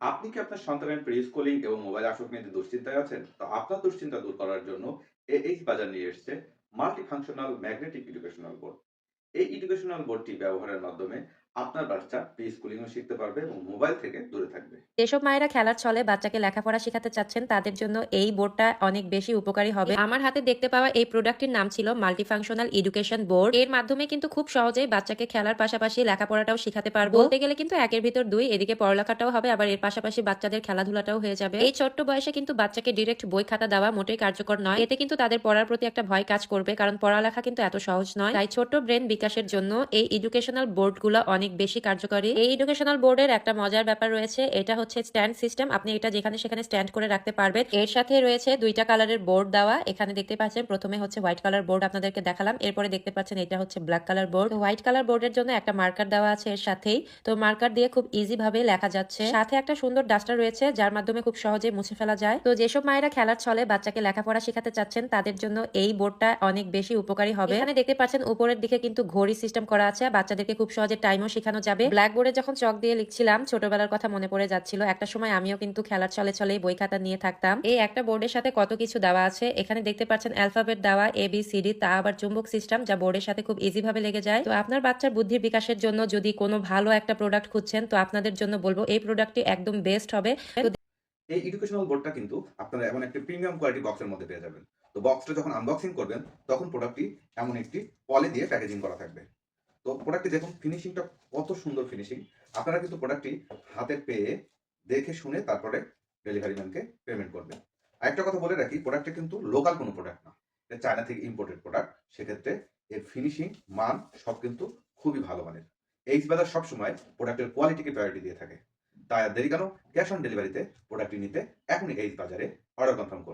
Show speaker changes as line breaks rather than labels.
আপনি কি আপনার সন্তানের প্রি স্কুলিং এবং মোবাইল আসক্তি নিয়ে দুশ্চিন্তায় আছেন? তো আপনার দুশ্চিন্তা দূর করার জন্য এইচ বাজার নিয়ে এসছে multi functional magnetic educational board. এই এডুকেশনাল বোর্ডটি ব্যবহারের মাধ্যমে আপনার বাচ্চা প্রি স্কুলিংও শিখতে পারবে এবং মোবাইল থেকে দূরে থাকবে।
যেসব মায়েরা খেলার ছলে বাচ্চাকে লেখাপড়া শেখাতে চাচ্ছেন, তাদের জন্য এই বোর্ডটা অনেক বেশি উপকারী হবে। আমার হাতে দেখতে পাওয়া এই প্রোডাক্টটির নাম ছিল মাল্টিফাংশনাল এডুকেশন বোর্ড। এর মাধ্যমে কিন্তু খুব সহজেই বাচ্চাকে খেলার পাশাপাশি লেখাপড়াটাও শেখাতে পারব। বলতে গেলে কিন্তু একের ভিতর দুই, এদিকে পড়ালেখাটাও হবে, আবার এর পাশাপাশি বাচ্চাদের খেলাধুলাটাও হয়ে যাবে। এই ছোট্ট বয়সে কিন্তু বাচ্চাকে ডিরেক্ট বই খাতা দেওয়া মোটেই কার্যকর নয়। এতে কিন্তু তাদের পড়ার প্রতি একটা ভয় কাজ করবে, কারণ পড়ালেখা কিন্তু এত সহজ নয়। তাই ছোট্ট ব্রেন বিকাশের জন্য এই এডুকেশনাল বোর্ডগুলো অনেক বেশি কার্যকরী। এই এডুকেশনাল বোর্ডের একটা মজার ব্যাপার রয়েছে, এটা হচ্ছে স্ট্যান্ড সিস্টেম আপনি এটা যেখানে সেখানে স্ট্যান্ড করে রাখতে পারবেন। এর সাথে রয়েছে দুইটা কালারের বোর্ড দেওয়া। এখানে দেখতে পাচ্ছেন, প্রথমে হচ্ছে হোয়াইট কালার বোর্ড আপনাদেরকে দেখালাম। এরপরে দেখতে পাচ্ছেন, এটা হচ্ছে black colour board white colour বোর্ডের জন্য একটা মার্কার দেওয়া আছে এর সাথেই। তো মার্কার দিয়ে খুব ইজি ভাবে লেখা যাচ্ছে। সাথে একটা সুন্দর ডাস্টার রয়েছে, যার মাধ্যমে খুব সহজে মুছে ফেলা যায়। তো যেসব মায়েরা খেলার ছলে বাচ্চাকে লেখাপড়া শেখাতে চাচ্ছেন, তাদের জন্য এই বোর্ডটা অনেক বেশি উপকারী হবে। এখানে দেখতে পাচ্ছেন, উপরের দিকে কিন্তু ঘড়ি সিস্টেম করা আছে। বাচ্চাদেরকে খুব সহজে টাইমও শেখানো যাবে। ব্ল্যাক বোর্ডে যখন চক দিয়ে লিখছিলাম, ছোটবেলার কথা মনে পড়ে যাচ্ছিল। একটা সময় আমিও কিন্তু খেলার চলে ছলে বই খাতা নিয়ে থাকতাম। এই একটা বোর্ডের সাথে কত কিছু দেওয়া আছে, এখানে দেখতে পাচ্ছেন অ্যালফাবেট দেওয়া এ বি সি ডি তা আবার চুম্বক সিস্টেম যা বোর্ডের সাথে খুব ইজি ভাবে লেগে যায়। তো আপনার বাচ্চার বুদ্ধির বিকাশের জন্য যদি কোনো ভালো একটা প্রোডাক্ট খুঁজছেন, তো আপনাদের জন্য বলব এই প্রোডাক্টটি একদম বেস্ট হবে।
এই এডুকেশনাল বোর্ডটা কিন্তু আপনারা এমন একটি প্রিমিয়াম কোয়ালিটি বক্সের মধ্যে পেয়ে যাবেন। তো বক্সটা যখন আনবক্সিং করবেন, তখন প্রোডাক্টটি এমন একটি পলি দিয়ে প্যাকেজিং করা থাকবে। তো প্রোডাক্টটি দেখুন ফিনিশিংটা কত সুন্দর ফিনিশিং। আপনারা কিন্তু প্রোডাক্টটি হাতে পেয়ে দেখে শুনে তারপরে ডেলিভারি ম্যানকে পেমেন্ট করবেন। আরেকটা কথা বলে রাখি প্রোডাক্টটা কিন্তু লোকাল কোনো প্রোডাক্ট না। এটা চায়না থেকে ইম্পোর্টেড প্রোডাক্ট। সেক্ষেত্রে এর ফিনিশিং মান সব কিন্তু খুবই ভালো মানের। এইচ বাজার সবসময় প্রোডাক্টের কোয়ালিটিকে প্রায়োরিটি দিয়ে থাকে। তাই আর দেরি কেন ক্যাশ অন ডেলিভারিতে প্রোডাক্টটি নিতে এখনই এইচ বাজারে অর্ডার কনফার্ম করুন।